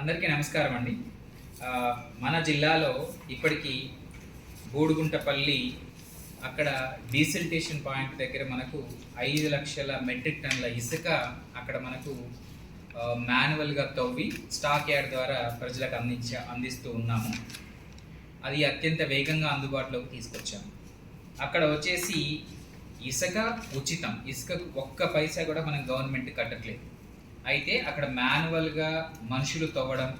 అందరికీ నమస్కారం అండి. మన జిల్లాలో ఇప్పటికీ బూడుగుంటపల్లి అక్కడ డీసిల్టేషన్ పాయింట్ దగ్గర మనకు ఐదు లక్షల మెట్రిక్ టన్నుల ఇసుక అక్కడ మనకు మాన్యువల్గా తవ్వి స్టాక్ యార్డ్ ద్వారా ప్రజలకు అందించ అందిస్తూ ఉన్నాము. అది అత్యంత వేగంగా అందుబాటులోకి తీసుకొచ్చాము. అక్కడ వచ్చేసి ఇసుక ఉచితం. ఇసుక ఒక్క పైసా కూడా మనం గవర్నమెంట్ కట్టట్లేదు. అయితే అక్కడ మాన్యువల్గా మనుషులు తవ్వడం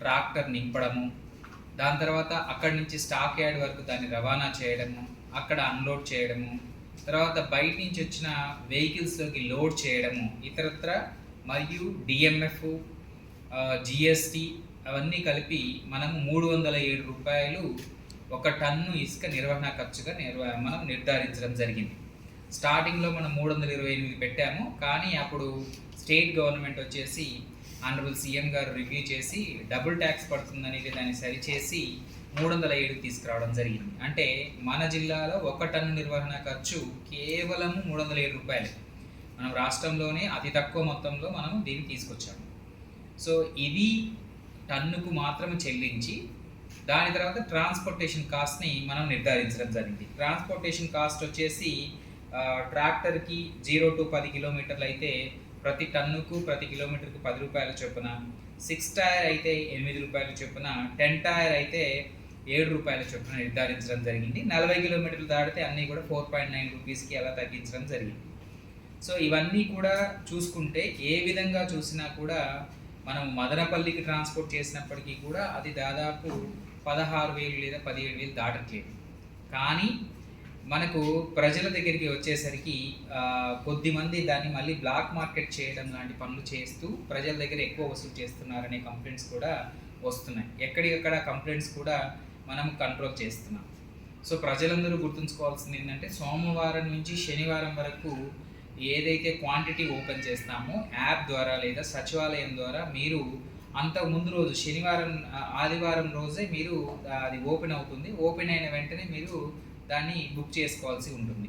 ట్రాక్టర్ నింపడము దాని తర్వాత అక్కడి నుంచి స్టాక్ యార్డ్ వరకు దాన్ని రవాణా చేయడము అక్కడ అన్లోడ్ చేయడము తర్వాత బయట నుంచి వచ్చిన వెహికల్స్లోకి లోడ్ చేయడము ఇతరత్ర మరియు డిఎంఎఫ్ జిఎస్టి అవన్నీ కలిపి మనము మూడు వందల ఏడు రూపాయలు ఒక టన్ను ఇసుక నిర్వహణ ఖర్చుగా నిర్వ మనం నిర్ధారించడం జరిగింది. స్టార్టింగ్లో మనం మూడు వందల ఇరవై ఎనిమిది పెట్టాము. కానీ అప్పుడు స్టేట్ గవర్నమెంట్ వచ్చేసి ఆనరబుల్ సీఎం గారు రివ్యూ చేసి డబుల్ ట్యాక్స్ పడుతుందనేది దాన్ని సరిచేసి మూడు వందల ఏడు తీసుకురావడం జరిగింది. అంటే మన జిల్లాలో ఒక టన్ను నిర్వహణ ఖర్చు కేవలం మూడు వందల ఏడు రూపాయలు. మనం రాష్ట్రంలోనే అతి తక్కువ మొత్తంలో మనం దీన్ని తీసుకొచ్చాము సో ఇది టన్నుకు మాత్రమే చెల్లించి దాని తర్వాత ట్రాన్స్పోర్టేషన్ కాస్ట్ని మనం నిర్ధారించడం జరిగింది. ట్రాన్స్పోర్టేషన్ కాస్ట్ వచ్చేసి ట్రాక్టర్కి జీరో టు పది కిలోమీటర్లు అయితే ప్రతి టన్నుకు ప్రతి కిలోమీటర్కు పది రూపాయల చొప్పున సిక్స్ టైర్ అయితే ఎనిమిది రూపాయల చొప్పున టెన్ టైర్ అయితే ఏడు రూపాయల చొప్పున నిర్ధారించడం జరిగింది. నలభై కిలోమీటర్లు దాటితే అన్నీ కూడా ఫోర్ పాయింట్ నైన్ రూపీస్కి అలా తగ్గించడం జరిగింది. సో ఇవన్నీ కూడా చూసుకుంటే ఏ విధంగా చూసినా కూడా మనం మదనపల్లికి ట్రాన్స్పోర్ట్ చేసినప్పటికీ కూడా అది దాదాపు పదహారు వేలు లేదా పదిహేడు వేలు దాటట్లేదు. కానీ మనకు ప్రజల దగ్గరికి వచ్చేసరికి కొద్దిమంది దాన్ని మళ్ళీ బ్లాక్ మార్కెట్ చేయడం లాంటి పనులు చేస్తూ ప్రజల దగ్గర ఎక్కువ వసూలు చేస్తున్నారనే కంప్లైంట్స్ కూడా వస్తున్నాయి. ఎక్కడికక్కడ కంప్లైంట్స్ కూడా మనం కంట్రోల్ చేస్తున్నాం. సో ప్రజలందరూ గుర్తుంచుకోవాల్సింది ఏంటంటే సోమవారం నుంచి శనివారం వరకు ఏదైతే క్వాంటిటీ ఓపెన్ చేస్తామో యాప్ ద్వారా లేదా సచివాలయం ద్వారా మీరు అంతకు ముందు రోజు శనివారం ఆదివారం రోజే మీరు అది ఓపెన్ అవుతుంది. ఓపెన్ అయిన వెంటనే మీరు దాన్ని బుక్ చేసుకోవాల్సి ఉంటుంది.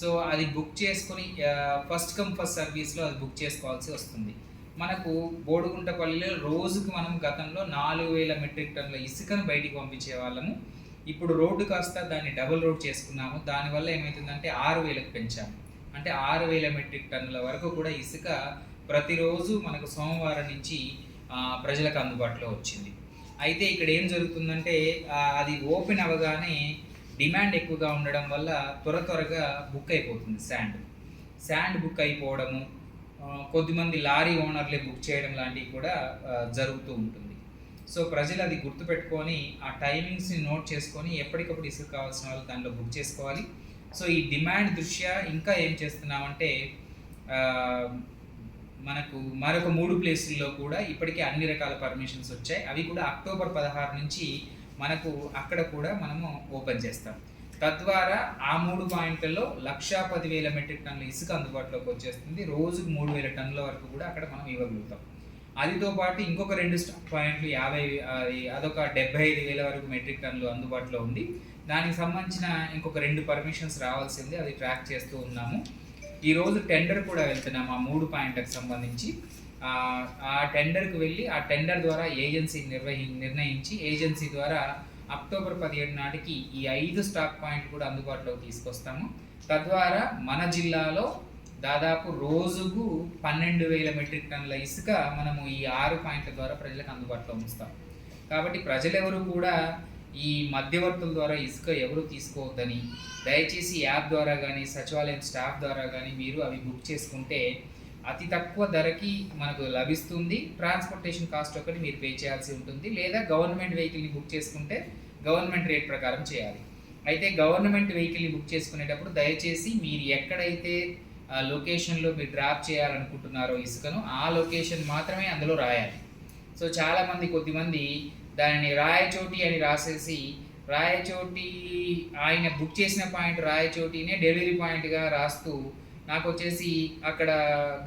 సో అది బుక్ చేసుకొని ఫస్ట్ కమ్ ఫస్ట్ సర్వీస్లో అది బుక్ చేసుకోవాల్సి వస్తుంది. మనకు బోడుగుంటపల్లిలో రోజుకు మనం గతంలో నాలుగు వేల మెట్రిక్ టన్నుల ఇసుకను బయటికి పంపించే వాళ్ళము. ఇప్పుడు రోడ్డు కాస్త దాన్ని డబుల్ రోడ్ చేసుకున్నాము. దానివల్ల ఏమవుతుందంటే ఆరు వేలకు పెంచాము. అంటే ఆరు వేల మెట్రిక్ టన్నుల వరకు కూడా ఇసుక ప్రతిరోజు మనకు సోమవారం నుంచి ప్రజలకు అందుబాటులో వచ్చింది. అయితే ఇక్కడ ఏం జరుగుతుందంటే అది ఓపెన్ అవ్వగానే డిమాండ్ ఎక్కువగా ఉండడం వల్ల త్వర త్వరగా బుక్ అయిపోతుంది శాండ్. శాండ్ బుక్ అయిపోవడము కొద్దిమంది లారీ ఓనర్లే బుక్ చేయడం లాంటివి కూడా జరుగుతూ ఉంటుంది. సో ప్రజలు అది గుర్తుపెట్టుకొని ఆ టైమింగ్స్ని నోట్ చేసుకొని ఎప్పటికప్పుడు ఇసుక కావాల్సిన వాళ్ళు దానిలో బుక్ చేసుకోవాలి. సో ఈ డిమాండ్ దృష్ట్యా ఇంకా ఏం చేస్తున్నామంటే మనకు మరొక మూడు ప్లేసుల్లో కూడా ఇప్పటికే అన్ని రకాల పర్మిషన్స్ వచ్చాయి. అవి కూడా అక్టోబర్ పదహారు నుంచి మనకు అక్కడ కూడా మనము ఓపెన్ చేస్తాం. తద్వారా ఆ మూడు పాయింట్లలో లక్షా పదివేల మెట్రిక్ టన్నుల ఇసుక అందుబాటులోకి వచ్చేస్తుంది. రోజుకు మూడు వేల టన్నుల వరకు కూడా అక్కడ మనం ఇవ్వగలుగుతాం. అదితో పాటు ఇంకొక రెండు స్టాక్ పాయింట్లు యాభై అది అదొక డెబ్బై ఐదు వేల వరకు మెట్రిక్ టన్నులు అందుబాటులో ఉంది దానికి సంబంధించిన ఇంకొక రెండు పర్మిషన్స్ రావాల్సింది అది ట్రాక్ చేస్తూ ఉన్నాము. ఈరోజు టెండర్ కూడా వెళ్తున్నాం ఆ మూడు పాయింట్లకు సంబంధించి. ఆ, టెండర్కి వెళ్ళి ఆ టెండర్ ద్వారా ఏజెన్సీ నిర్వహి నిర్ణయించి ఏజెన్సీ ద్వారా అక్టోబర్ పదిహేడు నాటికి ఈ ఐదు స్టాక్ పాయింట్ కూడా అందుబాటులోకి తీసుకొస్తాము. తద్వారా మన జిల్లాలో దాదాపు రోజుకు పన్నెండు వేల మెట్రిక్ టన్నుల ఇసుక మనము ఈ ఆరు పాయింట్ల ద్వారా ప్రజలకు అందుబాటులో ఉంచుతాం. కాబట్టి ప్రజలెవరు కూడా ఈ మధ్యవర్తుల ద్వారా ఇసుక ఎవరు తీసుకోవద్దని దయచేసి యాప్ ద్వారా కానీ సచివాలయం స్టాఫ్ ద్వారా కానీ మీరు అవి బుక్ చేసుకుంటే అతి తక్కువ ధరకి మనకు లభిస్తుంది. ట్రాన్స్పోర్టేషన్ కాస్ట్ ఒకటి మీరు పే చేయాల్సి ఉంటుంది. లేదా గవర్నమెంట్ వెహికల్ని బుక్ చేసుకుంటే గవర్నమెంట్ రేట్ ప్రకారం చేయాలి. అయితే గవర్నమెంట్ వెహికల్ని బుక్ చేసుకునేటప్పుడు దయచేసి మీరు ఎక్కడైతే ఆ లొకేషన్లో మీరు డ్రాప్ చేయాలనుకుంటున్నారో ఇసుకను ఆ లొకేషన్ మాత్రమే అందులో రాయాలి. సో చాలామంది కొద్దిమంది దానిని రాయచోటి అని రాసేసి రాయచోటి ఆయన బుక్ చేసిన పాయింట్ రాయచోటినే డెలివరీ పాయింట్గా రాస్తూ నాకు వచ్చేసి అక్కడ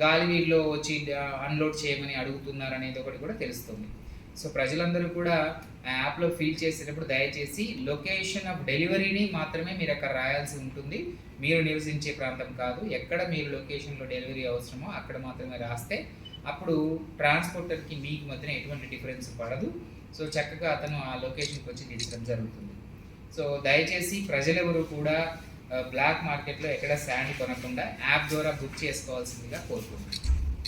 గాలివీల్లో వచ్చి అన్లోడ్ చేయమని అడుగుతున్నారు అనేది ఒకటి కూడా తెలుస్తుంది. సో ప్రజలందరూ కూడా ఆ యాప్లో ఫీల్ చేసేటప్పుడు దయచేసి లొకేషన్ ఆఫ్ డెలివరీని మాత్రమే మీరు అక్కడ రాయాల్సి ఉంటుంది. మీరు నివసించే ప్రాంతం కాదు ఎక్కడ మీరు లొకేషన్లో డెలివరీ అవసరమో అక్కడ మాత్రమే రాస్తే అప్పుడు ట్రాన్స్పోర్టర్కి మీకు మధ్యన ఎటువంటి డిఫరెన్స్ పడదు. సో చక్కగా అతను ఆ లొకేషన్కి వచ్చి తీర్చడం జరుగుతుంది. సో దయచేసి ప్రజలెవరూ కూడా బ్లాక్ మార్కెట్లో ఎక్కడ శాండ్ కొనకుండా యాప్ ద్వారా బుక్ చేసుకోవాల్సిందిగా కోరుకుంటున్నాను.